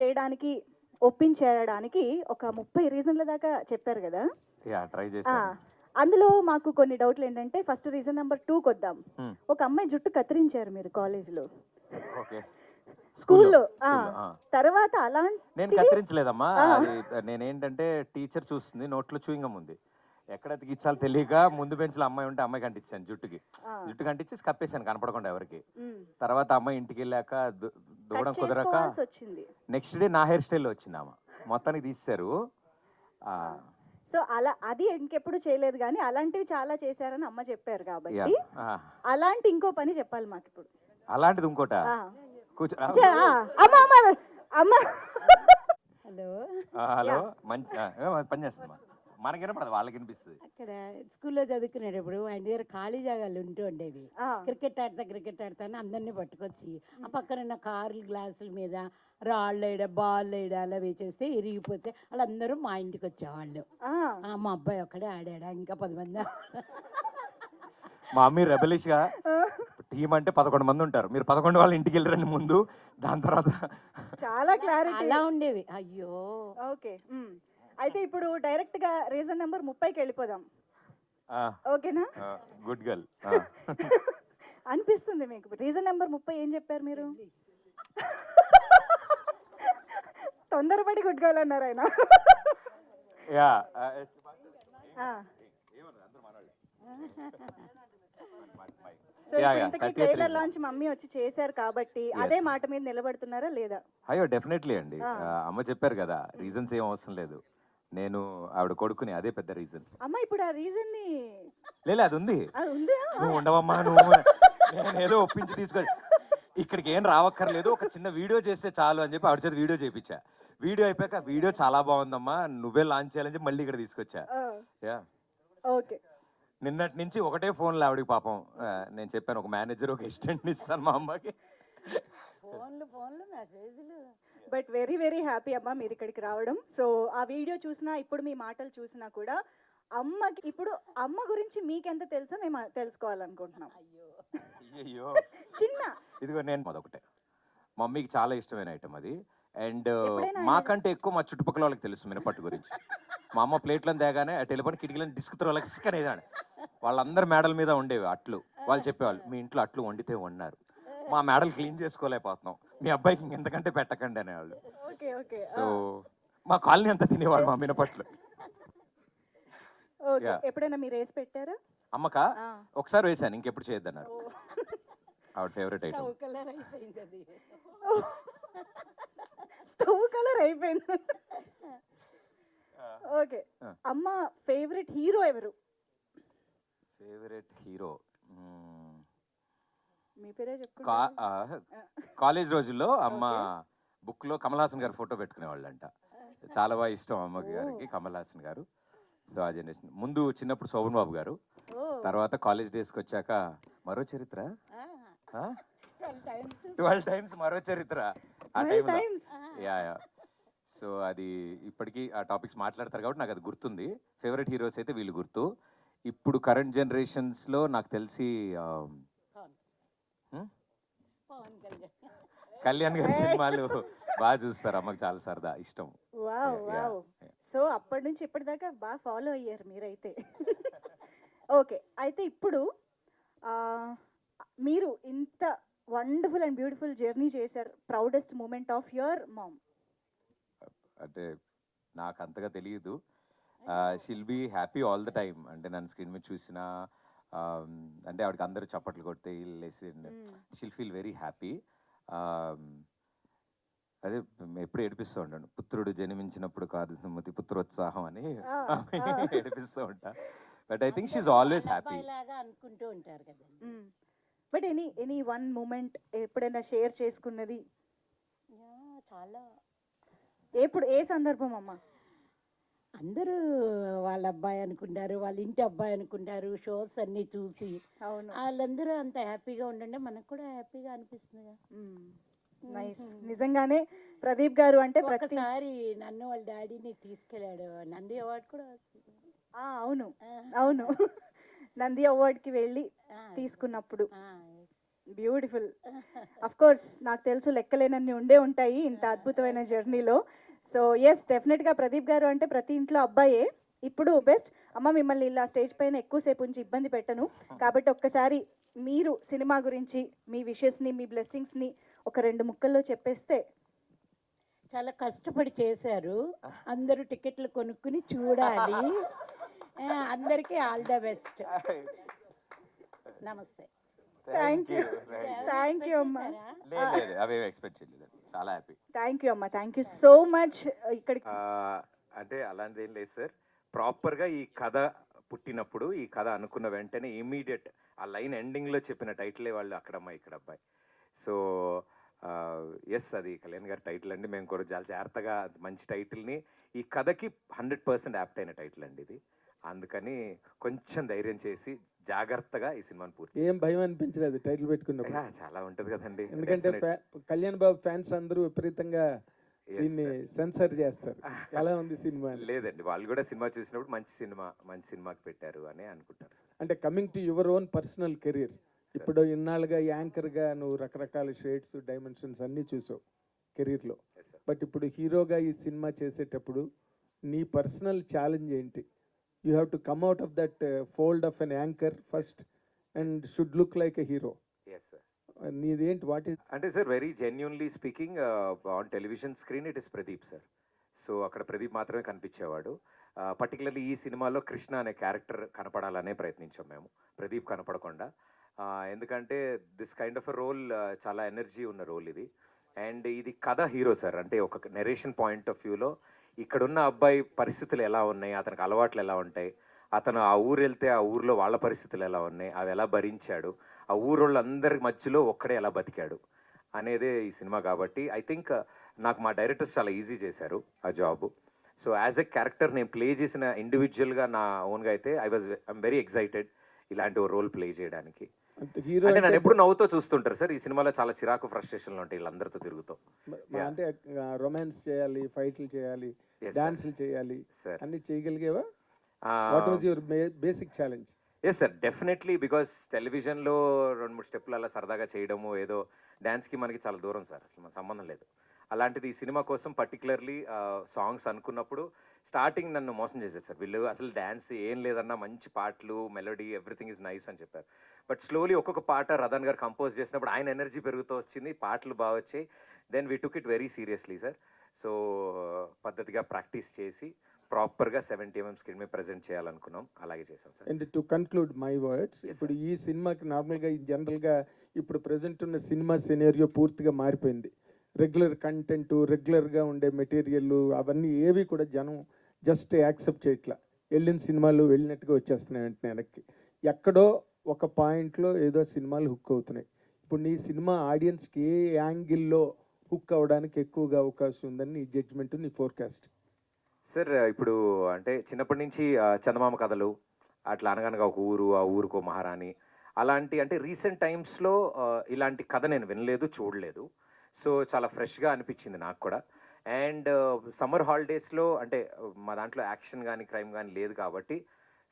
చేయడానికి ఒప్పించేయడానికి ఒక ముప్పై రీజన్ల దాకా చెప్పారు కదా? ట్రై అందులో మాకు కొన్ని డౌట్లు ఏంటంటే ఫస్ట్ రీజన్ నెంబర్ టూకి వద్దాం Hmm. ఒక అమ్మాయి జుట్టు కత్తిరించారు మీరు కాలేజ్లో. ఓకే. స్కూల్లో. తర్వాత నేను అలాంటి కత్తిరించలేదమ్మా నేనేంటంటే టీచర్ చూస్తుంది నోట్లో చూయింగం ఉంది ఎక్కడ ఎతికిచ్చాలో తెలియక ముందు బెంచ్లో అమ్మాయి ఉంటే అమ్మాయి కంటించాను జుట్టుకి. జుట్టు కంటించి కప్పేశాను కనపడకుండా ఎవరికి. తర్వాత అమ్మాయి ఇంటికి వెళ్ళాక దూడం కుదరక నెక్స్ట్ డే నా హెయిర్ స్టైల్ వచ్చింది ఆమె మొత్తానికి తీశారు ఆ, సో అలా అది ఇంకెప్పుడు చేయలేదు కానీ అలాంటివి చాలా చేశారని అమ్మ చెప్పారు కాబట్టి. అలాంటి ఇంకో పని చెప్పాలి మాకు ఇప్పుడు అలాంటిది ఇంకోట? అమ్మ అమ్మ అమ్మ. హలో. ఆ, హలో. మంచి పని చేస్తుందమ్మా. మనకి వినపడదు వాళ్ళకి వినిపిస్తుంది. అక్కడ స్కూల్లో చదువుకునేటప్పుడు ఆయన దగ్గర ఖాళీ జాగాలు ఉంటూ ఉండేవి. క్రికెట్ ఆడతా క్రికెట్ ఆడతా అని అందరినీ పట్టుకొచ్చి ఆ పక్కన ఉన్న కార్లు గ్లాసుల మీద రాళ్ళు వేయడ బాల్ వేయడ అలా వేచేస్తే ఇరిగిపోతే వాళ్ళందరూ మా ఇంటికి వచ్చేవాళ్ళు. ఆ. ఆ, మా అబ్బాయి ఒక్కడే ఆడాడా ఇంకా పది మంది మా మమ్మీ రెబలిష్గా టీం అంటే పదకొండు మంది ఉంటారు. మీరు పదకొండు వాళ్ళ ఇంటికి వెళ్ళరండి ముందు దాని తర్వాత చాలా క్లారిటీ అలా ఉండేవి. అయ్యో. ఓకే. అయితే ఇప్పుడు డైరెక్ట్గా రీజన్ నెంబర్ ముప్పైకి వెళ్ళిపోదాం. ఓకేనా? Good girl. అనిపిస్తుంది మీకు. రీజన్ నెంబర్ ముప్పై ఏం చెప్పారు మీరు? తొందరపడి గుడ్గాలు అన్నారు ఆయన. యా ఆ. సో Yeah, ఇప్పుడు yeah, ఇంతకీ 30th trailer reason. Launch mummy వచ్చి చేశారు కాబట్టి అదే మాట మీద నిలబడుతున్నారా లేదా? అయ్యో డెఫినెట్లీ అండి. అమ్మ చెప్పారు కదా రీజన్స్ ఏం అవసరం లేదు. నేను ఆవిడ కొడుకుని అదే పెద్ద రీజన్ అమ్మ ఇప్పుడు ఆ రీజన్ని లేదు అది ఉంది? అది ఉందా నువ్వు ఉండవమ్మా నువ్వు నేను ఏదో ఒప్పించి తీసుకొని ఇక్కడికి ఏం రావక్కర్లేదు ఒక చిన్న వీడియో చేస్తే చాలు అని చెప్పి ఆవిడ చేత వీడియో చేయించా వీడియో అయిపోయాక వీడియో చాలా బాగుందమ్మా నువ్వే లాంచ్ చేయాలని చెప్పి మళ్ళీ ఇక్కడ తీసుకొచ్చా. యా. ఓకే. నిన్నటి నుంచి ఒకటే ఫోన్లో ఆవిడకి పాపం. ఆ, నేను చెప్పాను ఒక మేనేజర్ ఒక అసిస్టెంట్ ఇస్తాను మా అమ్మకి. ఫోన్లు ఫోన్లు మెసేజ్లు బట్ వెరీ వెరీ హ్యాపీ అమ్మ మీరు ఇక్కడికి రావడం. సో ఆ వీడియో చూసినా ఇప్పుడు మీ మాటలు చూసినా కూడా అమ్మకి ఇప్పుడు అమ్మ గురించి మీకెంత తెలుసో మేము తెలుసుకోవాలనుకుంటున్నాం. అయ్యో. అయ్యో చిన్న. ఇదిగో నేను మొదొకటే మమ్మీకి చాలా ఇష్టమైన ఐటమ్ అది. అండ్ ఎప్పుడైనా మాకంటే ఎక్కువ మా చుట్టుపక్కల వాళ్ళకి తెలుసు మినపట్టు గురించి. మా అమ్మ ప్లేట్లను తేగానే ఆ టెలిఫోన్ కిటికీలను డిస్క్ త్రోలకి అనేదాన్ని వాళ్ళందరు మేడల మీద ఉండేవి అట్లు. వాళ్ళు చెప్పేవాళ్ళు మీ ఇంట్లో అట్లు వండితే వండారు మా మేడలు క్లీన్ చేసుకోలేకపోతున్నాం. మీ అబ్బాయికి ఇంకెంతకంటే పెట్టకండి అనేవాళ్ళు. Okay okay. సో మా కాలనీ అంతా తినేవాళ్ళు మా మినపట్లు. Okay Yeah. ఎప్పుడైనా మీరు వేసి పెట్టారా? అమ్మక ఆ. ఒకసారి వేసాను ఇంకెప్పుడు చేయొద్దన్నారు. ఆవిడ ఫేవరెట్ ఐటమ్ స్టవ్ కలర్ అయిపోయింది అది. స్టవ్ కలర్ అయిపోయింది. ఓకే. ఆ. అమ్మ ఫేవరెట్ హీరో ఎవరు? ఫేవరెట్ హీరో మీ పేరే చెప్పుకుంటారా? కాలేజ్ రోజుల్లో అమ్మ బుక్లో కమల్ హాసన్ గారి ఫోటో పెట్టుకునేవాళ్ళంట. చాలా బాగా ఇష్టం అమ్మకి గారికి కమల్ హాసన్ గారు. సో ఆ జనరేషన్. ముందు చిన్నప్పుడు శోభన్ బాబు గారు. తర్వాత కాలేజ్ డేస్కి వచ్చాక మరో చరిత్ర? ట్వెల్వ్ టైమ్స్ మరో చరిత్ర. ఆ యా యా. సో అది ఇప్పటికీ ఆ టాపిక్స్ మాట్లాడతారు కాబట్టి నాకు అది గుర్తుంది. ఫేవరెట్ హీరోస్ అయితే వీళ్ళు గుర్తు. ఇప్పుడు కరెంట్ జనరేషన్స్లో నాకు తెలిసి ఆ, పవన్ హ్మ్? పవన్ కళ్యాణ్. గారి సినిమాలు బాగా చూస్తారు అమ్మకి చాలా సరదా ఇష్టం. సో అప్పటి నుంచి ఇప్పటిదాకా బాగా ఫాలో అయ్యారు మీరైతే. ఓకే అయితే ఇప్పుడు ఆ, మీరు ఇంత వండర్ఫుల్ అండ్ బ్యూటిఫుల్ జర్నీ చేశారు proudest moment of your mom. అంటే నాకు అంతగా తెలియదు. She'll be happy all the time అంటే నన్ను స్క్రీన్ మీద చూసిన అంటే ఆవిడకి అందరూ చప్పట్లు కొడితే లేసి షిల్ ఫీల్ వెరీ హ్యాపీ అదే ఎప్పుడు ఏడిపిస్తూ ఉంటాను పుత్రుడు జన్మించినప్పుడు కాదు సుమతి పుత్రోత్సాహం అని. ఏడిపిస్తూ ఉంటా. But I think she's always happy లాగా అనుకుంటూ ఉంటారు కదండి. But any any one moment ఎప్పుడైనా షేర్ చేసుకున్నది? యా, చాలా. ఎప్పుడు ఏ సందర్భం అమ్మా? అందరూ వాళ్ళ అబ్బాయి అనుకుంటారు వాళ్ళ ఇంటి అబ్బాయి అనుకుంటారు షోస్ అన్ని చూసి అవును. వాళ్ళందరూ అంత హ్యాపీగా ఉండండి మనకు కూడా హ్యాపీగా అనిపిస్తుంది నైస్. నిజంగానే ప్రదీప్ గారు అంటే ప్రతి ఒకసారి నన్ను వాళ్ళ డాడీని తీసుకెళ్ళాడు. నంది అవార్డు కూడా అవును. అవును. నంది అవార్డ్కి వెళ్ళి తీసుకున్నప్పుడు. బ్యూటిఫుల్ అఫ్ కోర్స్ నాకు తెలుసు లెక్కలేనన్ని ఉండే ఉంటాయి ఇంత అద్భుతమైన జర్నీలో సో ఎస్ డెఫినెట్గా ప్రదీప్ గారు అంటే ప్రతి ఇంట్లో అబ్బాయే. ఇప్పుడు బెస్ట్ అమ్మ మిమ్మల్ని ఇలా స్టేజ్ పైన ఎక్కువసేపు ఉంచి ఇబ్బంది పెట్టను. కాబట్టి ఒక్కసారి మీరు సినిమా గురించి మీ విషెస్ని మీ బ్లెస్సింగ్స్ని ఒక రెండు ముక్కల్లో చెప్పేస్తే చాలా కష్టపడి చేశారు. అందరూ టికెట్లు కొనుక్కుని చూడాలి. అందరికీ ఆల్ ద బెస్ట్ నమస్తే. థ్యాంక్ యూ థ్యాంక్ యూ అమ్మా. లేదు లేదు. అవేమి ఎక్స్పెక్ట్ చేయలేదు. చాలా హ్యాపీ థ్యాంక్ యూ అమ్మా. థ్యాంక్ యూ సో మచ్ ఇక్కడికి అంటే అలాంటిది ఏం లేదు సార్ ప్రాపర్గా ఈ కథ పుట్టినప్పుడు ఈ కథ అనుకున్న వెంటనే ఇమీడియట్ ఆ లైన్ ఎండింగ్లో చెప్పిన టైటిలే వాళ్ళు అక్కడమ్మాయి ఇక్కడ అబ్బాయి సో ఎస్ అది కళ్యాణ్ గారి టైటిల్ అండి. మేము కూడా చాలా జాగ్రత్తగా మంచి టైటిల్ని ఈ కథకి హండ్రెడ్ పర్సెంట్ యాప్ట్ అయిన టైటిల్ అండి ఇది. అందుకని కొంచెం ధైర్యం చేసి జాగ్రత్తగా ఈ సినిమాని పూర్తి ఏం భయం అనిపించలేదు టైటిల్ పెట్టుకున్నప్పుడు. చాలా ఉంటది కదండి. ఎందుకంటే కళ్యాణ్ బాబు ఫ్యాన్స్ అందరూ విపరీతంగా దీన్ని. సెన్సర్ చేస్తారు. ఎలా ఉంది సినిమా. లేదండి వాళ్ళు కూడా సినిమా చూసినప్పుడు మంచి సినిమా మంచి సినిమాకి పెట్టారు అని అనుకుంటారు అంటే coming to your own personal career ఇప్పుడు ఇన్నాళ్ళుగా యాంకర్గా నువ్వు రకరకాల షేడ్స్ డైమెన్షన్స్ అన్నీ చూసావు కెరీర్లో బట్ ఇప్పుడు హీరోగా ఈ సినిమా చేసేటప్పుడు నీ పర్సనల్ ఛాలెంజ్ ఏంటి? You have to come out of that fold of an anchor first and should look like a hero నీదేంటి what is అంటే sir very genuinely speaking on television screen it is Pradeep sir so అక్కడ ప్రదీప్ మాత్రమే కనిపించేవాడు. Particularly ఈ సినిమాలో కృష్ణ అనే character కనపడాలనే ప్రయత్నించాం మేము. ప్రదీప్ కనపడకుండా. Uh, ఎందుకంటే this kind of a role చాలా ఎనర్జీ ఉన్న రోల్ ఇది. అండ్ ఇది కథ హీరో సార్ అంటే ఒక నెరేషన్ పాయింట్ ఆఫ్ వ్యూలో ఇక్కడున్న అబ్బాయి పరిస్థితులు ఎలా ఉన్నాయి? అతనికి అలవాట్లు ఎలా ఉంటాయి? అతను ఆ ఊరు వెళ్తే ఆ ఊర్లో వాళ్ళ పరిస్థితులు ఎలా ఉన్నాయి? అవి ఎలా భరించాడు? ఆ ఊరోళ్ళందరి మధ్యలో ఒక్కడే ఎలా బతికాడు? అనేదే ఈ సినిమా కాబట్టి ఐ థింక్ నాకు మా డైరెక్టర్స్ చాలా ఈజీ చేశారు ఆ job. So as a character నేను ప్లే చేసిన ఇండివిజువల్గా నా ఓన్గా అయితే I was I'm very excited ఇలాంటి ఓ రోల్ ప్లే చేయడానికి. అంటే నన్ను ఎప్పుడు నవ్వుతూ చూస్తుంటారు సార్. ఈ సినిమాలో చాలా చిరాకు ఫ్రస్ట్రేషన్లు ఉంటాయి వీళ్ళందరితో తిరుగుతూ. అంటే రొమాన్స్ చేయాలి ఫైట్లు చేయాలి డాన్సులు చేయాలి. అన్ని చేయగలిగేవా? What was your basic challenge yes sir definitely because టెలివిజన్లో రెండు మూడు స్టెప్లు అలా సరదాగా చేయడము ఏదో డ్యాన్స్కి మనకి చాలా దూరం సార్ అసలు మన సంబంధం లేదు. అలాంటిది ఈ సినిమా కోసం పర్టికులర్లీ సాంగ్స్ అనుకున్నప్పుడు స్టార్టింగ్ నన్ను మోసం చేశారు సార్ వీళ్ళు అసలు డ్యాన్స్ ఏం లేదన్నా మంచి పాటలు మెలోడీ ఎవ్రీథింగ్ ఇస్ నైస్ అని చెప్పారు. బట్ స్లోలీ ఒక్కొక్క పాట రతన్ గారు కంపోజ్ చేసినప్పుడు ఆయన ఎనర్జీ పెరుగుతూ వచ్చింది పాటలు బాగా వచ్చాయి. Then we took it very seriously sir so పద్ధతిగా ప్రాక్టీస్ చేసి ప్రాపర్గా సెవెంటీ ఎంఎం స్క్రీన్ మీద ప్రజెంట్ చేయాలనుకున్నాం. అలాగే చేసాం sir. And to conclude my words ఇప్పుడు ఈ సినిమాకి నార్మల్గా జనరల్గా ఇప్పుడు ప్రజెంట్ ఉన్న సినిమా సినేరియో పూర్తిగా మారిపోయింది. రెగ్యులర్ కంటెంట్ రెగ్యులర్గా ఉండే మెటీరియల్ అవన్నీ ఏవి కూడా జనం జస్ట్ యాక్సెప్ట్ చేయట్లా. వెళ్ళిన సినిమాలు వెళ్ళినట్టుగా వచ్చేస్తున్నాయి వెంటనే వెనక్కి. ఎక్కడో ఒక పాయింట్లో ఏదో సినిమాలు హుక్ అవుతున్నాయి. ఇప్పుడు నీ సినిమా ఆడియన్స్కి ఏ యాంగిల్లో హుక్ అవ్వడానికి ఎక్కువగా అవకాశం ఉందని నీ జడ్జ్మెంట్ నీ ఫోర్కాస్ట్ సార్ ఇప్పుడు అంటే చిన్నప్పటి నుంచి చందమామ కథలు అట్లా అనగనగా ఒక ఊరు ఆ ఊరుకో మహారాణి అలాంటి అంటే రీసెంట్ టైమ్స్లో ఇలాంటి కథ నేను వినలేదు చూడలేదు. సో చాలా ఫ్రెష్గా అనిపించింది నాకు కూడా. అండ్ సమ్మర్ హాలిడేస్లో అంటే మా దాంట్లో యాక్షన్ కానీ క్రైమ్ కానీ లేదు కాబట్టి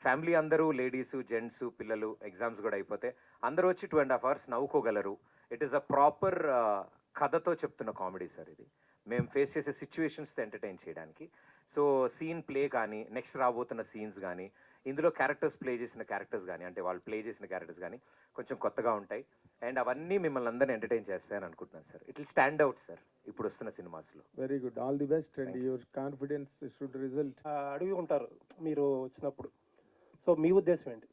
ఫ్యామిలీ అందరూ లేడీస్ జెంట్స్ పిల్లలు ఎగ్జామ్స్ కూడా అయిపోతే అందరూ వచ్చి టూ అండ్ హాఫ్ అవర్స్ నవ్వుకోగలరు. ఇట్ ఈస్ అ ప్రాపర్ కథతో చెప్తున్న కామెడీ సార్ ఇది. మేము ఫేస్ చేసే సిచ్యువేషన్స్తో ఎంటర్టైన్ చేయడానికి. సో సీన్ ప్లే కానీ నెక్స్ట్ రాబోతున్న సీన్స్ కానీ ఇందులో క్యారెక్టర్స్ ప్లే చేసిన క్యారెక్టర్స్ కానీ అంటే వాళ్ళు ప్లే చేసిన క్యారెక్టర్స్ కానీ కొంచెం కొత్తగా ఉంటాయి. అండ్ అవన్నీ మిమ్మల్ని అందరిని ఎంటర్టైన్ చేస్తాయని అనుకుంటున్నాను sir. It will stand out sir ఇప్పుడు వస్తున్న సినిమాస్లో very good all the best and. Your confidence should result అడిగి ఉంటారు మీరు వచ్చినప్పుడు. సో మీ ఉద్దేశం ఏంటి?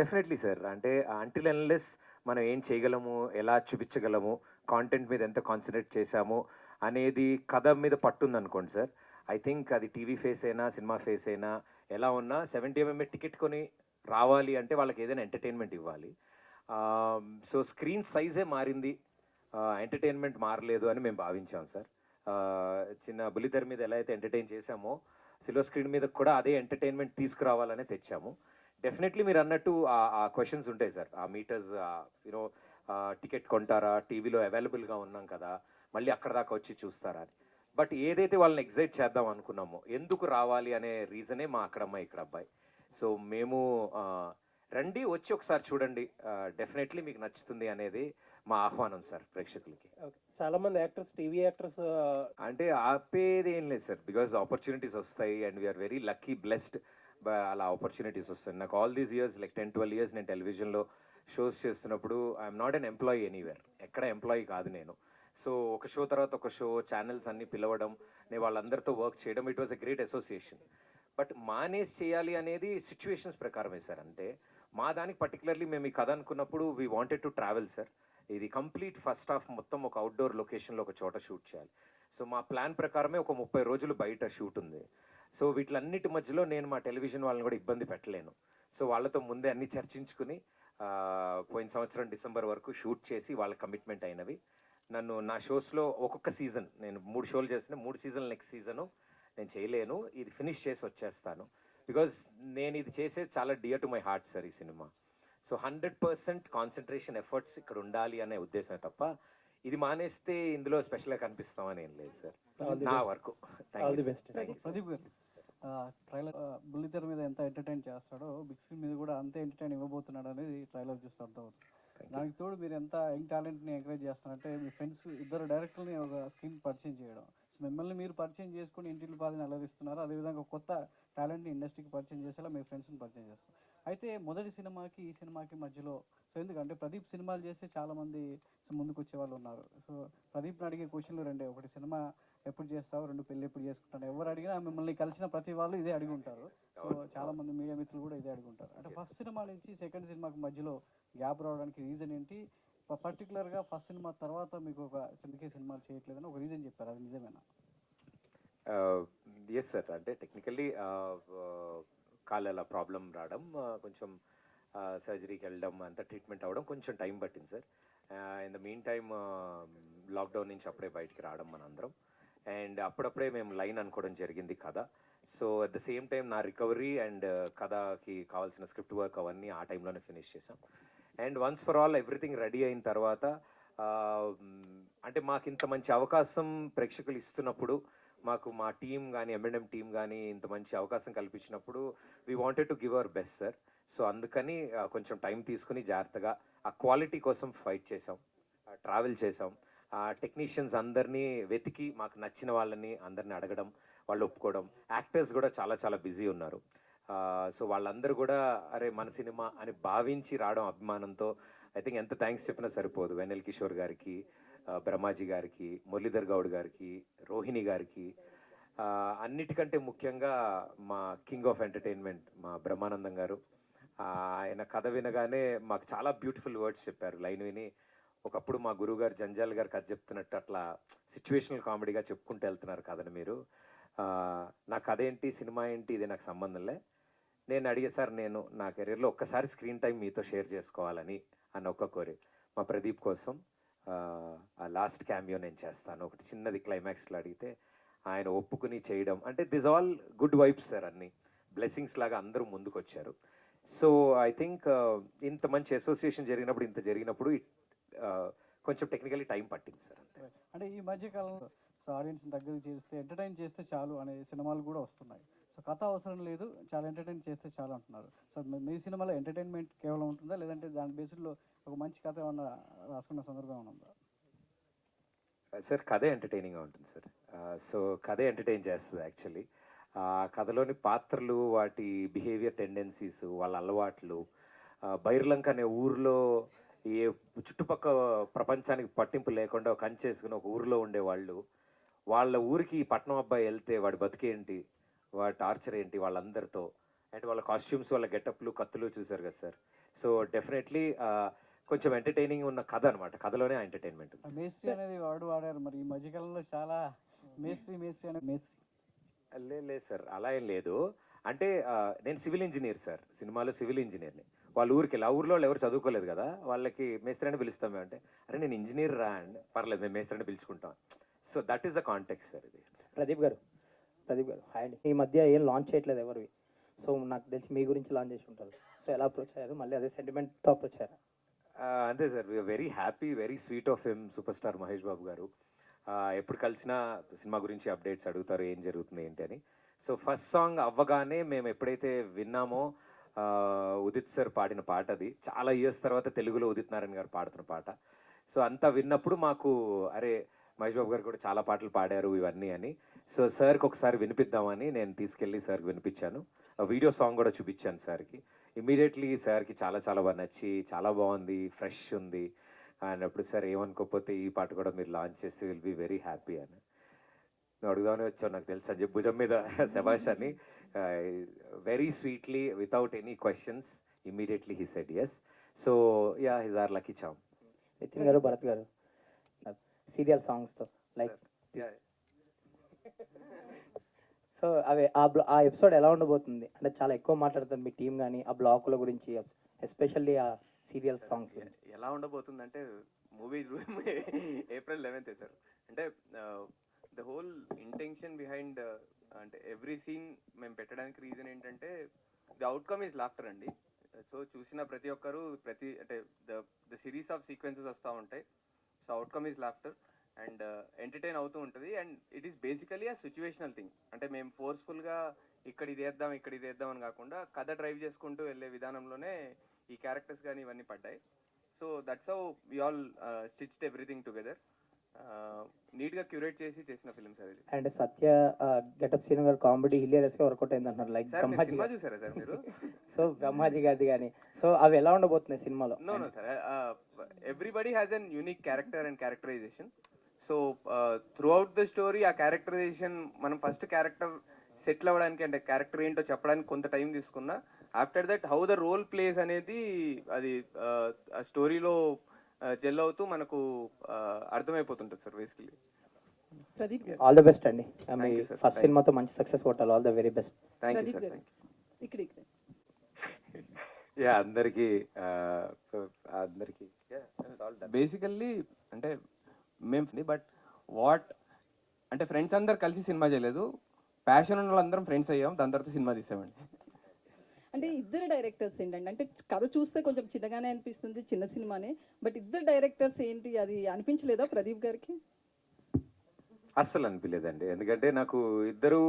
డెఫినెట్లీ సార్ అంటే అంటిల్ అన్లెస్ మనం ఏం చేయగలము? ఎలా చూపించగలము? కాంటెంట్ మీద ఎంత కాన్సన్ట్రేట్ చేశాము? అనేది కథ మీద పట్టుంది అనుకోండి సార్. ఐ థింక్ అది టీవీ ఫేస్ అయినా సినిమా ఫేస్ అయినా ఎలా ఉన్నా సెవెంటీ ఎంఎంఏ టికెట్ కొని రావాలి అంటే వాళ్ళకి ఏదైనా ఎంటర్టైన్మెంట్ ఇవ్వాలి. సో స్క్రీన్ సైజే మారింది. ఎంటర్టైన్మెంట్ మారలేదు అని మేము భావించాం సార్. చిన్న బుల్లితెర మీద ఎలా అయితే ఎంటర్టైన్ చేశామో సిల్వర్ స్క్రీన్ మీద కూడా అదే ఎంటర్టైన్మెంట్ తీసుకురావాలనే తెచ్చాము. డెఫినెట్లీ మీరు అన్నట్టు ఆ- క్వశ్చన్స్ ఉంటాయి సార్. ఆ మీటర్స్ యూనో టికెట్ కొంటారా? టీవీలో అవైలబుల్గా ఉన్నాం కదా మళ్ళీ అక్కడ దాకా వచ్చి చూస్తారా అని. బట్ ఏదైతే వాళ్ళని ఎగ్జైట్ చేద్దాం అనుకున్నామో ఎందుకు రావాలి అనే రీజనే మా అక్కడమ్మాయి ఇక్కడ అబ్బాయి సో మేము రండి వచ్చి ఒకసారి చూడండి. డెఫినెట్లీ మీకు నచ్చుతుంది అనేది మా ఆహ్వానం సార్ ప్రేక్షకులకి. ఓకే చాలా మంది యాక్టర్స్ టీవీ యాక్టర్స్ అంటే ఆపేది ఏం లేదు సార్. బికాజ్ ఆపర్చునిటీస్ వస్తాయి and we're very lucky blessed అలా ఆపర్చునిటీస్ వస్తాయి. నాకు all these years like ten twelve years నేను టెలివిజన్లో షోస్ చేస్తున్నప్పుడు I'm not an employee anywhere ఎక్కడ ఎంప్లాయీ కాదు నేను. సో ఒక షో తర్వాత ఒక షో ఛానల్స్ అన్ని పిలవడం నేను వాళ్ళందరితో వర్క్ చేయడం it was a great association but manage చేయాలి అనేది సిచ్యువేషన్స్ ప్రకారమే సార్. అంటే మా దానికి పర్టికులర్లీ మేము ఈ కథ అనుకున్నప్పుడు we wanted to travel sir. ఇది కంప్లీట్ ఫస్ట్ హాఫ్ మొత్తం ఒక అవుట్డోర్ లొకేషన్లో ఒక చోట షూట్ చేయాలి. సో మా ప్లాన్ ప్రకారమే ఒక ముప్పై రోజులు బయట షూట్ ఉంది. సో వీటిలన్నిటి మధ్యలో నేను మా టెలివిజన్ వాళ్ళని కూడా ఇబ్బంది పెట్టలేను. సో వాళ్ళతో ముందే అన్ని చర్చించుకుని పోయిన సంవత్సరం డిసెంబర్ వరకు షూట్ చేసి వాళ్ళ కమిట్మెంట్ అయినవి. నన్ను నా షోస్లో ఒక్కొక్క సీజన్ నేను మూడు షోలు చేసిన మూడు సీజన్ నెక్స్ట్ సీజను నేను చేయలేను. ఇది ఫినిష్ చేసి వచ్చేస్తాను. బికాజ్ నేను ఇది చేసేది చాలా dear to my heart sir ఈ cinema. So hundred percent concentration efforts ఇక్కడ ఉండాలి అనే ఉద్దేశమే తప్ప ఇది మానేస్తే ఇందులో స్పెషల్గా కనిపిస్తామని ఏం లేదు సార్. నా. వరకు. ప్రదీప్ గారు. ట్రైలర్ బుల్లితెర మీద ఎంత ఎంటర్టైన్ చేస్తాడో బిగ్ స్క్రీన్ మీద కూడా అంతే ఎంటర్టైన్ ఇవ్వబోతున్నాడు అనేది ట్రైలర్ చూస్తే అర్థమవుతుంది. దానికి తోడు మీరు ఎంత యంగ్ టాలెంట్ని ఎంకరేజ్ చేస్తున్నారంటే మీ ఫ్రెండ్స్ ఇద్దరు డైరెక్టర్ని ఒక స్క్రీన్ పరిచయం చేయడం. సో మిమ్మల్ని మీరు పరిచయం చేసుకుని ఇంటిని బాధని అలరిస్తున్నారు. అదేవిధంగా కొత్త టాలెంట్ని ఇండస్ట్రీకి పరిచయం చేసేలా మీ ఫ్రెండ్స్ని పరిచయం చేస్తారు. అయితే మొదటి సినిమాకి ఈ సినిమాకి మధ్యలో సో ఎందుకంటే ప్రదీప్ సినిమాలు చేస్తే చాలా మంది ముందుకు వచ్చే వాళ్ళు ఉన్నారు. సో ప్రదీప్ని అడిగే క్వశ్చన్లు రెండే. ఒకటి సినిమా ఎప్పుడు చేస్తావు? రెండు పెళ్ళి ఎప్పుడు చేసుకుంటాను ఎవరు అడిగినా మిమ్మల్ని కలిసిన ప్రతి వాళ్ళు ఇదే అడిగి ఉంటారు. సో చాలా మంది మీడియా మిత్రులు కూడా ఇదే అడిగి ఉంటారు. అంటే ఫస్ట్ సినిమా నుంచి సెకండ్ సినిమాకి మధ్యలో గ్యాప్ రావడానికి రీజన్ ఏంటి? ప- particular గా ఫస్ట్ సినిమా తర్వాత మీకు ఒక చిన్నకే సినిమాలు చేయట్లేదని ఒక రీజన్ చెప్పారు. అది నిజమేనా? ఎస్ సార్ అంటే టెక్నికల్లీ కాలు అలా ప్రాబ్లం రావడం uh, కొంచెం సర్జరీకి వెళ్ళడం అంత ట్రీట్మెంట్ అవ్వడం కొంచెం టైం పట్టింది sir in the meantime lockdown నుంచి అప్పుడే బయటికి రావడం మనందరం. అండ్ అప్పుడప్పుడే మేము లైన్ అనుకోవడం జరిగింది కథ. So at the same time నా రికవరీ అండ్ uh, కథకి కావాల్సిన స్క్రిప్ట్ వర్క్ అవన్నీ ఆ టైంలోనే ఫినిష్ చేసాం and once for all everything ready అయిన తర్వాత uh, అంటే మాకు ఇంత మంచి అవకాశం ప్రేక్షకులు ఇస్తున్నప్పుడు మాకు మా టీం కానీ ఎంఎండ్ఎం టీం కానీ ఇంత మంచి అవకాశం కల్పించినప్పుడు we wanted to give our best sir so అందుకని uh, కొంచెం టైం తీసుకుని జాగ్రత్తగా ఆ క్వాలిటీ కోసం ఫైట్ చేసాం ట్రావెల్ చేసాం టెక్నీషియన్స్ అందరినీ వెతికి మాకు నచ్చిన వాళ్ళని అందరిని అడగడం వాళ్ళు ఒప్పుకోవడం. యాక్టర్స్ కూడా చాలా చాలా బిజీ ఉన్నారు. సో వాళ్ళందరూ కూడా అరే మన సినిమా అని భావించి రావడం అభిమానంతో ఐ థింక్ ఎంత థ్యాంక్స్ చెప్పినా సరిపోదు. వెన్నెల్ కిషోర్ గారికి బ్రహ్మాజీ గారికి మురళీధర్ గౌడ్ గారికి రోహిణి గారికి. అన్నిటికంటే ముఖ్యంగా మా కింగ్ ఆఫ్ ఎంటర్టైన్మెంట్ మా బ్రహ్మానందం గారు. ఆయన కథ వినగానే మాకు చాలా బ్యూటిఫుల్ వర్డ్స్ చెప్పారు లైన్ విని ఒకప్పుడు మా గురువు గారు జంజాల్ గారు కథ చెప్తున్నట్టు అట్లా సిచ్యువేషనల్ కామెడీగా చెప్పుకుంటూ వెళ్తున్నారు కథను మీరు. నా కథ ఏంటి సినిమా ఏంటి ఇది నాకు సంబంధంలే నేను అడిగే సార్ నేను నా కెరీర్లో ఒక్కసారి స్క్రీన్ టైం మీతో షేర్ చేసుకోవాలని అన్న ఒక్క కోరి. మా ప్రదీప్ కోసం ఆ, లాస్ట్ క్యామియో నేను చేస్తాను. ఒకటి చిన్నది క్లైమాక్స్లో అడిగితే ఆయన ఒప్పుకుని చేయడం. అంటే this all good vibes sir అన్ని. బ్లెస్సింగ్స్ లాగా అందరూ ముందుకు వచ్చారు సో ఐ థింక్ ఇంత మంచి అసోసియేషన్ జరిగినప్పుడు ఇంత జరిగినప్పుడు కొంచెం టెక్నికలీ టైం పట్టింది సార్ అంతే. అంటే ఈ మధ్య కాలంలో సో ఆడియన్స్ దగ్గరికి చేస్తే ఎంటర్టైన్ చేస్తే చాలు అనే సినిమాలు కూడా వస్తున్నాయి. సో కథ అవసరం లేదు చాలా ఎంటర్టైన్ చేస్తే చాలు అంటున్నారు. సో మీ- సినిమాలో ఎంటర్టైన్మెంట్ కేవలం ఉంటుందా? లేదంటే దాని బేస్డ్లో ఒక మంచి కథ ఏమన్నా రాసుకున్న సందర్భం ఉందా? సార్ కథే ఎంటర్టైనింగ్గా ఉంటుంది సార్. సో కథే ఎంటర్టైన్ చేస్తుంది యాక్చువల్లీ ఆ కథలోని పాత్రలు వాటి బిహేవియర్ టెండెన్సీస్ వాళ్ళ అలవాట్లు బైర్లంక అనే ఊర్లో ఏ చుట్టుపక్క ప్రపంచానికి పట్టింపు లేకుండా ఒక కంచేసుకుని ఒక ఊరిలో ఉండేవాళ్ళు. వాళ్ళ ఊరికి పట్నం అబ్బాయి వెళ్తే వాడి బతికేంటి? వాడి టార్చర్ ఏంటి వాళ్ళందరితో? అండ్ వాళ్ళ కాస్ట్యూమ్స్ వాళ్ళ గెటప్లు కత్తులు చూసారు కదా సార్. సో డెఫినెట్లీ కొంచెం ఎంటర్టైనింగ్ ఉన్న కథ అనమాట కథలోనే ఎంటర్టైన్మెంట్ మేస్త్రి అనేది వాడు వాడారు మరి. ఈ మధ్యకాలంలో చాలా మేస్త్రి మేస్త్రి అనే మేస్త్రి. లేదు సార్ అలా ఏం లేదు. అంటే నేను సివిల్ ఇంజనీర్ సార్. సినిమాలో సివిల్ ఇంజనీర్ని. వాళ్ళ ఊరికి వెళ్ళి ఆ ఊర్లో వాళ్ళు ఎవరు చదువుకోలేదు కదా వాళ్ళకి మేస్త్రి అని పిలుస్తాం మేము అంటే అరే నేను ఇంజనీర్ రా అండి పర్లేదు మేము మేస్త్రి అని పిలుచుకుంటాం. So that is the context sir ఇది. ప్రదీప్ గారు ప్రదీప్ గారు హాయ్ అండి. ఈ మధ్య ఏం లాంచ్ చేయట్లేదు ఎవరివి. సో నాకు తెలిసి మీ గురించి లాంచ్ చేసి ఉంటారు. సో ఎలా అప్రోచ్ అయ్యారు? మళ్ళీ అదే సెంటిమెంట్తో అప్రోచ్ అయ్యారా? అంతే sir we're very happy very sweet of him super star Mahesh Babu garu. ఎప్పుడు కలిసినా సినిమా గురించి అప్డేట్స్ అడుగుతారు ఏం జరుగుతుంది ఏంటి అని. సో ఫస్ట్ సాంగ్ అవ్వగానే మేము ఎప్పుడైతే విన్నామో ఉదిత్ సార్ పాడిన పాట అది. చాలా ఇయర్స్ తర్వాత తెలుగులో ఉదిత్ నారాయణ గారు పాడుతున్న పాట. సో అంతా విన్నప్పుడు మాకు అరే మహేష్ బాబు గారు కూడా చాలా పాటలు పాడారు ఇవన్నీ అని. సో సార్కి ఒకసారి వినిపిద్దామని నేను తీసుకెళ్ళి సార్కి వినిపించాను. ఆ వీడియో సాంగ్ కూడా చూపించాను సార్కి. ఇమీడియట్లీ సార్కి చాలా చాలా బాగా నచ్చి చాలా బాగుంది ఫ్రెష్ ఉంది అన్నప్పుడు సార్ ఏమనుకోకపోతే ఈ పాట కూడా మీరు లాంచ్ చేస్తే విల్ బి వెరీ హ్యాపీ అని. నువ్వు అడుగుదామని వచ్చావు నాకు తెలుసు అని చెప్పి భుజం మీద శభాష్ అని. Very sweetly without any questions immediately he said yes so yeah he's our lucky charm Nithin garu Bharat గారు సీరియల్ సాంగ్స్తో లైక్ సో అవి ఆ బ్లా ఆ ఎపిసోడ్ ఎలా ఉండబోతుంది? అంటే చాలా ఎక్కువ మాట్లాడుతారు మీ టీం కానీ ఆ బ్లాకుల గురించి ఎస్పెషల్లీ ఆ సీరియల్ సాంగ్స్ ఎలా ఉండబోతుందంటే మూవీ ఏప్రిల్ లెవెన్త్ సార్ అంటే ద హోల్ ఇంటెన్షన్ బిహైండ్ అంటే ఎవ్రీ సీన్ మేము పెట్టడానికి రీజన్ ఏంటంటే ది అవుట్కమ్ ఈజ్ లాఫ్టర్ అండి. సో చూసిన ప్రతి ఒక్కరు ప్రతి అంటే the the series of sequences వస్తూ ఉంటాయి. So outcome is laughter and entertain అవుతూ ఉంటుంది. And it is basically uh situational thing. అంటే మేము ఫోర్స్ఫుల్గా ఇక్కడ ఇది వేద్దాం ఇక్కడ ఇది వేద్దాం అని కాకుండా కథ డ్రైవ్ చేసుకుంటూ వెళ్ళే విధానంలోనే ఈ క్యారెక్టర్స్ కానీ ఇవన్నీ పడ్డాయి. So that's how we all stitched everything together. నీట్గా క్యూరేట్ చేసి చేసిన ఫిల్మ్ సార్ ఇది. And Satya getup Seenu garu comedy హిలియరస్గా వర్కౌట్ అయింది అంటున్నారు. లైక్ బ్రహ్మాజీ చూసారా సార్ మీరు? సో బ్రహ్మాజీ గారిది కానీ సో అవి ఎలా ఉండబోతున్నాయి సినిమాలో? No no sir everybody has an unique character and characterization so throughout the story ఆ క్యారెక్టరైజేషన్ మనం ఫస్ట్ క్యారెక్టర్ సెటిల్ అవ్వడానికి అంటే క్యారెక్టర్ ఏంటో చెప్పడానికి కొంత టైం తీసుకున్నా after that how the role plays అనేది అది ఆ స్టోరీలో జెల్ అవుతూ మనకు అర్థమైపోతుంటుంది సార్ బేసికలీ ప్రదీప్ గారు. ఆల్ ద బెస్ట్ అండి. మీ. ఫస్ట్. సినిమాతో మంచి సక్సెస్ కొట్టాలి. All the very best thank you sir ఇక్కడ ఇక్కడ. యా అందరికీ అందరికీ బేసికల్లీ అంటే మేము బట్ వాట్ అంటే ఫ్రెండ్స్ అందరు కలిసి సినిమా చేయలేదు. ప్యాషన్ ఉన్న వాళ్ళందరం ఫ్రెండ్స్ అయ్యాం. దాని తర్వాత సినిమా తీసామండి. అంటే ఇద్దరు డైరెక్టర్స్ ఏంటండి? అంటే కథ చూస్తే కొంచెం చిన్నగానే అనిపిస్తుంది చిన్న సినిమానే. బట్ ఇద్దరు డైరెక్టర్స్ ఏంటి? అది అనిపించలేదా ప్రదీప్ గారికి? అస్సలు అనిపించలేదండి ఎందుకంటే నాకు ఇద్దరు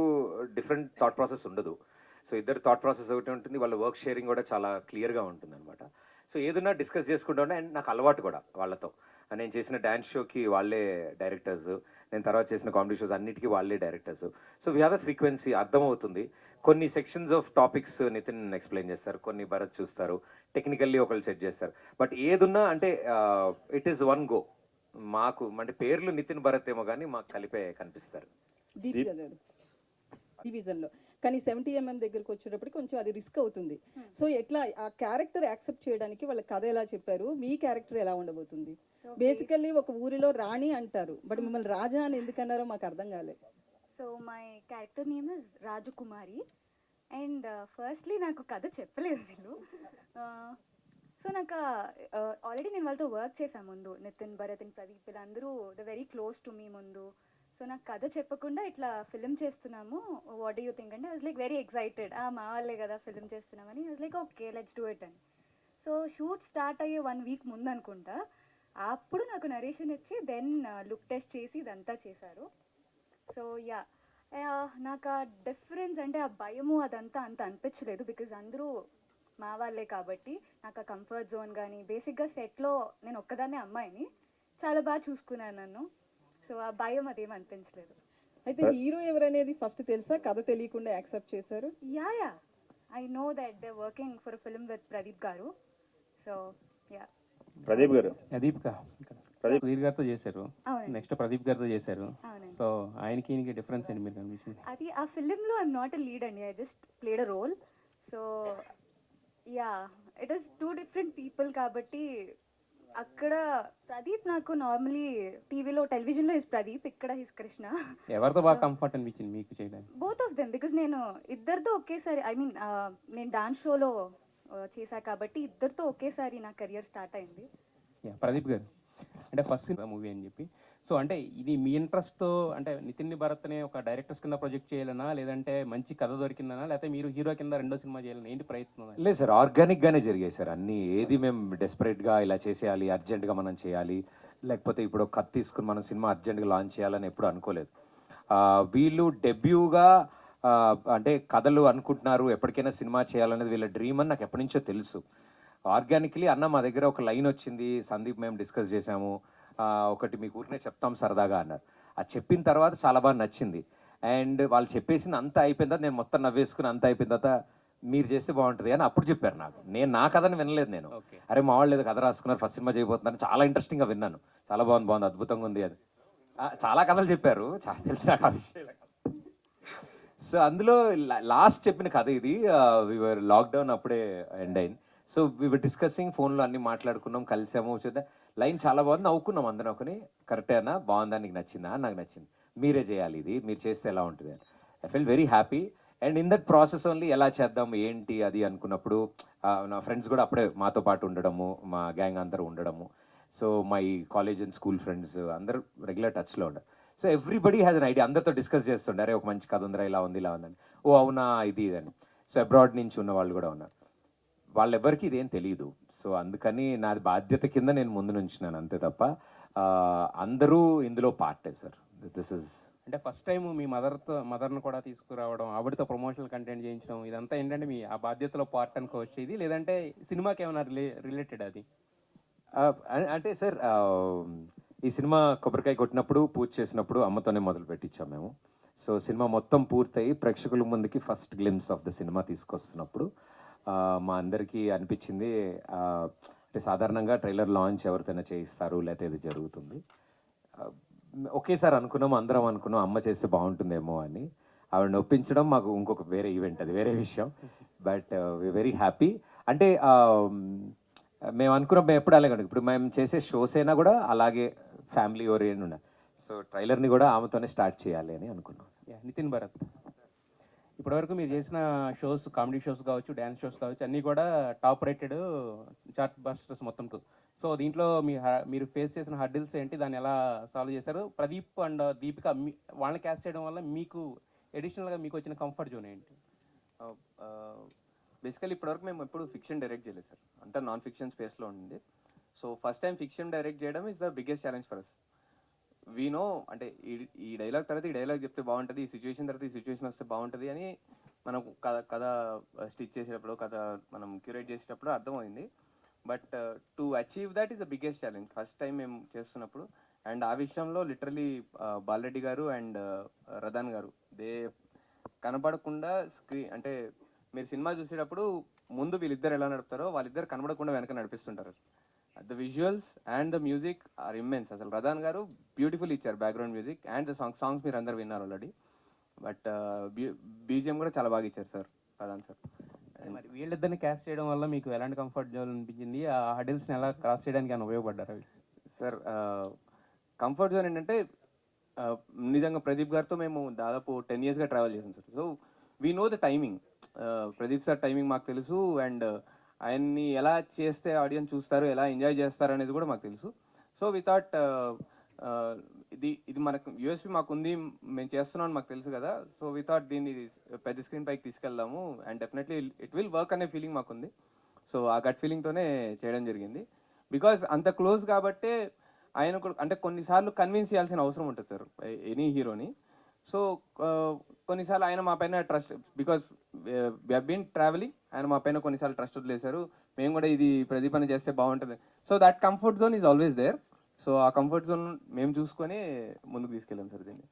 డిఫరెంట్ థాట్ ప్రాసెస్ ఉండదు. సో ఇద్దరు థాట్ ప్రాసెస్ ఒకటి ఉంటుంది వాళ్ళ వర్క్ షేరింగ్ కూడా చాలా క్లియర్గా ఉంటుంది అనమాట సో ఏదన్నా డిస్కస్ చేసుకుంటా అండ్ నాకు అలవాటు కూడా వాళ్ళతో. నేను చేసిన డ్యాన్స్ షోకి వాళ్ళే డైరెక్టర్స్ నేను తర్వాత చేసిన కామెడీ షోస్ అన్నిటికీ వాళ్ళే directors so we have a frequency అర్థమవుతుంది. కొన్ని sections of topics Nithin explain చేస్తారు కొన్ని భరత్ చూస్తారు టెక్నికల్లీ ఒకళ్ళు సెట్ చేస్తారు. బట్ ఏదున్నా అంటే ఇట్ ఈస్ వన్ గో మాకు అంటే పేర్లు నితిన్ భరత్ ఏమో కానీ మాకు కలిపే కనిపిస్తారు. దీపిక గారు డివిజన్లో కానీ సెవెంటీ ఎంఎం దగ్గరకు వచ్చేటప్పటికి కొంచెం అది రిస్క్ అవుతుంది. సో ఎట్లా ఆ క్యారెక్టర్ యాక్సెప్ట్ చేయడానికి వాళ్ళ కథ ఎలా చెప్పారు? మీ క్యారెక్టర్ ఎలా ఉండబోతుంది? బేసికల్లీ ఒక ఊరిలో రాణి అంటారు. బట్ మిమ్మల్ని రాజా అని ఎందుకన్నారో మాకు అర్థం కాలేదు. So my character name is Rajakumari. And uh, firstly నాకు కథ చెప్పలేదు వీళ్ళు. Uh, సో నాకు uh, ఆల్రెడీ నేను వాళ్ళతో వర్క్ చేశాను ముందు. నితిన్ భరత్ అండ్ ప్రదీప్ వీళ్ళందరూ the very close to me ముందు. సో నాకు కథ చెప్పకుండా ఇట్లా ఫిలిం చేస్తున్నాము. వాట్ యూ థింక్ అంటే వాజ్ లైక్ వెరీ ఎక్సైటెడ్ మా వాళ్ళే కదా ఫిలిం చేస్తున్నామని. Was like okay let's do it అని. సో షూట్ స్టార్ట్ అయ్యే వన్ వీక్ ముందు అనుకుంటా అప్పుడు నాకు నరేషన్ ఇచ్చి దెన్ లుక్ టెస్ట్ చేసి ఇదంతా చేశారు. సో యా నాకు ఆ డిఫరెన్స్ అంటే ఆ భయము అదంతా అంత అనిపించలేదు బికాజ్ అందరూ మా వాళ్ళే కాబట్టి నాకు ఆ కంఫర్ట్ జోన్ కానీ బేసిక్గా సెట్లో నేను ఒక్కదాన్నే అమ్మాయిని చాలా బాగా చూసుకున్నాను నన్ను. సో ఆ భయం అదేం అనిపించలేదు. అయితే హీరో ఎవరనేది ఫస్ట్ తెలుసా? కథ తెలియకుండా యాక్సెప్ట్ చేశారు? Yeah yeah I know that they working for film with Pradeep garu so yeah Pradeep గారు ప్రదీప్ ప్రదీప్ సుధీర్ గారితో చేశారు. అవునండి. నెక్స్ట్ ప్రదీప్ గారితో చేశారు. అవునండి. సో ఆయనకి ఈయనకి డిఫరెన్స్ ఏంటి మీరు కనిపించింది అది ఆ ఫిలింలో ఐఎమ్ నాట్ అ లీడ్ అండి. I just played a role. So yeah it is two different people కాబట్టి అక్కడ ప్రదీప్ నాకు నార్మలీ టీవీలో టెలివిజన్లో ఇస్ ప్రదీప్ ఇక్కడ హిస్ కృష్ణ. ఎవరితో బాగా కంఫర్ట్ అనిపించింది మీకు చేయడానికి? బోత్ ఆఫ్ దెమ్ బికాజ్ నేను ఇద్దరితో ఒకేసారి ఐ మీన్ నేను డాన్స్ షోలో చేశా కాబట్టి ఇద్దరితో ఒకేసారి నా కెరియర్ స్టార్ట్ అయింది. యా ప్రదీప్ గారు. అంటే ఫస్ట్ మూవీ అని చెప్పి. సో అంటే ఇది మీ ఇంట్రెస్ట్తో అంటే నితిన్ భరత్ని ఒక డైరెక్టర్స్ కింద ప్రొజెక్ట్ చేయాలనా? లేదంటే మంచి కథ దొరికిందనా? లేకపోతే మీరు హీరో కింద రెండో సినిమా చేయాలని? ఏంటి ప్రయత్నం లేదు సార్ ఆర్గానిక్గానే జరిగాయి సార్. అన్నీ ఏది మేము డెస్పరేట్గా ఇలా చేసేయాలి అర్జెంటుగా మనం చేయాలి లేకపోతే ఇప్పుడు కత్ తీసుకుని మనం సినిమా అర్జెంటుగా లాంచ్ చేయాలని ఎప్పుడు అనుకోలేదు. వీళ్ళు డెబ్యూగా అంటే కథలు అనుకుంటున్నారు ఎప్పటికైనా సినిమా చేయాలనేది వీళ్ళ డ్రీమ్ అని నాకు ఎప్పటి నుంచో తెలుసు. ఆర్గానిక్లీ అన్న మా దగ్గర ఒక లైన్ వచ్చింది సందీప్ మేము డిస్కస్ చేసాము ఒకటి మీకు ఊరినే చెప్తాం సరదాగా అన్నారు. అది చెప్పిన తర్వాత చాలా బాగా నచ్చింది. అండ్ వాళ్ళు చెప్పేసింది అంతా అయిపోయిన తర్వాత నేను మొత్తం నవ్వేసుకుని అంతా అయిపోయిన తర్వాత మీరు చేస్తే బాగుంటుంది అని అప్పుడు చెప్పారు నాకు. నేను నా కథని వినలేదు నేను. అరే మా వాళ్ళు ఏదో కథ రాసుకున్నారు ఫస్ట్ సినిమా చేయబోతున్నారు చాలా ఇంట్రెస్టింగ్గా విన్నాను. చాలా బాగుంది బాగుంది అద్భుతంగా ఉంది అది. చాలా కథలు చెప్పారు. చాలా తెలిసి నాకు ఆ విషయాలు సో అందులో లాస్ట్ చెప్పిన కథ ఇది. వివర్ లాక్డౌన్ అప్పుడే ఎండ్ అయింది. సో వివర్ డిస్కసింగ్ ఫోన్లో అన్ని మాట్లాడుకున్నాం కలిసాము చూద్దాం లైన్ చాలా బాగుంది. నవ్వుకున్నాం అందరం ఒకని. కరెక్టేనా బాగుందా? నీకు నచ్చిందా? నాకు నచ్చింది. మీరే చేయాలి ఇది మీరు చేస్తే ఎలా ఉంటుంది? I feel very happy and in that process only ఎలా చేద్దాం ఏంటి అది అనుకున్నప్పుడు నా ఫ్రెండ్స్ కూడా అప్పుడే మాతో పాటు ఉండడము మా గ్యాంగ్ అందరూ ఉండడము. So my college and school friends అందరూ రెగ్యులర్ టచ్లో ఉండరు so everybody has an idea అందరితో డిస్కస్ చేస్తుండే. అరే ఒక మంచి కథ ఉందిరా ఇలా ఉంది ఇలా ఉందని ఓ అవునా ఇది ఇదని సో అబ్రాడ్ నుంచి ఉన్న వాళ్ళు కూడా ఉన్నారు. వాళ్ళెవ్వరికి ఇదేం తెలియదు సో అందుకని నాది బాధ్యత కింద నేను ముందు నుంచినాను అంతే తప్ప అందరూ ఇందులో పార్టే సార్. దిస్ ఇస్ అంటే ఫస్ట్ టైం మీ మదర్తో మదర్ను కూడా తీసుకురావడం ఆవిడతో ప్రమోషనల్ కంటెంట్ చేయించడం ఇదంతా ఏంటంటే మీ ఆ బాధ్యతలో పార్ట్ అనుకోవచ్చు ఇది లేదంటే సినిమాకి ఏమైనా రిలే రిలేటెడ్ అది? అంటే సార్ ఈ సినిమా కొబ్బరికాయ కొట్టినప్పుడు పూజ చేసినప్పుడు అమ్మతోనే మొదలు పెట్టించాం మేము. సో సినిమా మొత్తం పూర్తయి ప్రేక్షకుల ముందుకి first glimpse of the cinema తీసుకొస్తున్నప్పుడు మా అందరికీ అనిపించింది అంటే సాధారణంగా ట్రైలర్ లాంచ్ ఎవరితోనే చేయిస్తారు లేకపోతే ఇది జరుగుతుంది. ఒకేసారి అనుకున్నాం అందరం అనుకున్నాం అమ్మ చేస్తే బాగుంటుందేమో అని. ఆవిడని ఒప్పించడం మాకు ఇంకొక వేరే ఈవెంట్ అది వేరే విషయం. బట్ వెరీ హ్యాపీ అంటే మేము అనుకున్నాం మేము ఎప్పుడు అలాగే ఇప్పుడు మేము చేసే షోస్ అయినా కూడా అలాగే ఫ్యామిలీ ఓరియంట్ ఉండాలి సో ట్రైలర్ని కూడా ఆమెతోనే స్టార్ట్ చేయాలి అని అనుకున్నాం. నితిన్ భరత్. ఇప్పటివరకు మీరు చేసిన షోస్ కామెడీ షోస్ కావచ్చు డ్యాన్స్ షోస్ కావచ్చు అన్నీ కూడా టాప్ రేటెడ్ చార్ట్ బస్టర్స్ మొత్తం సో దీంట్లో మీ హ- మీరు ఫేస్ చేసిన హర్డిల్స్ ఏంటి? దాన్ని ఎలా సాల్వ్ చేశారు? ప్రదీప్ అండ్ దీపిక మీ వాళ్ళని క్యాస్ట్ చేయడం వల్ల మీకు అడిషనల్గా మీకు వచ్చిన కంఫర్ట్ జోన్ ఏంటి? బేసికలీ ఇప్పటివరకు మేము ఎప్పుడు ఫిక్షన్ డైరెక్ట్ చేయలేదు సార్ అంతా నాన్ ఫిక్షన్ స్పేస్లో ఉండింది. So first time fiction direct చేయడం is the biggest challenge for us we know అంటే ఈ ఈ డైలాగ్ తర్వాత ఈ డైలాగ్ చెప్తే బాగుంటుంది ఈ సిచ్యువేషన్ తర్వాత ఈ సిచ్యువేషన్ వస్తే బాగుంటుంది అని మనం కథ కథ స్టిచ్ చేసేటప్పుడు కథ మనం క్యూరేట్ చేసేటప్పుడు అర్థమైంది. But to achieve that is the biggest challenge first time మేము చేస్తున్నప్పుడు అండ్ ఆ విషయంలో లిటరలీ uh, బాలరెడ్డి గారు అండ్ uh, రదన్ గారు దే కనపడకుండా స్క్రీన్ అంటే మీరు సినిమా చూసేటప్పుడు ముందు వీళ్ళిద్దరు ఎలా నడుపుతారో వాళ్ళిద్దరు కనబడకుండా వెనక నడిపిస్తుంటారు. The visuals and the music are immense అసలు రదాన్ గారు బ్యూటిఫుల్ ఇచ్చారు background music and the song songs మీరు అందరు విన్నారు ఆల్రెడీ బట్ బీజిఎం కూడా చాలా బాగా ఇచ్చారు సార్ రదాన్ సార్ మరి వీళ్ళిద్దరిని క్యాస్ట్ చేయడం వల్ల మీకు ఎలాంటి కంఫర్ట్ జోన్ అనిపించింది? ఆ హడిల్స్ని ఎలా క్రాస్ చేయడానికి ఏమైనా ఉపయోగపడ్డారు? అవి సార్ కంఫర్ట్ జోన్ ఏంటంటే ఆ, నిజంగా ప్రదీప్ గారితో మేము దాదాపు టెన్ ఇయర్స్గా ట్రావెల్ చేసాం sir so we know the timing Pradeep sir timing మాకు తెలుసు అండ్ ఆయన్ని ఎలా చేస్తే ఆడియన్స్ చూస్తారు ఎలా ఎంజాయ్ చేస్తారు అనేది కూడా మాకు తెలుసు. సో వితౌట్ uh, uh, ఇది ఇది మనకు యూఎస్పి మాకు ఉంది మేము చేస్తున్నాం అని మాకు తెలుసు కదా. సో వితౌట్ దీన్ని పెద్ద స్క్రీన్ పైకి తీసుకెళ్దాము. And definitely it will work అనే ఫీలింగ్ మాకుంది. సో ఆ గట్ ఫీలింగ్తోనే చేయడం జరిగింది. బికాజ్ అంత క్లోజ్ కాబట్టే ఆయన కూడా అంటే కొన్నిసార్లు కన్విన్స్ చేయాల్సిన అవసరం ఉంటుంది సార్ ఎనీ హీరోని. సో uh, కొన్నిసార్లు ఆయన మా పైన ట్రస్ట్ బికాస్ బీన్ ట్రావెలింగ్ ఆయన మా పైన కొన్నిసార్లు ట్రస్ట్ వదిలేశారు. మేము కూడా ఇది ప్రదీప్ అని చేస్తే బాగుంటుంది. So that comfort zone is always there so ఆ కంఫర్ట్ జోన్ మేము చూసుకొని ముందుకు తీసుకెళ్ళాం సార్ దీన్ని.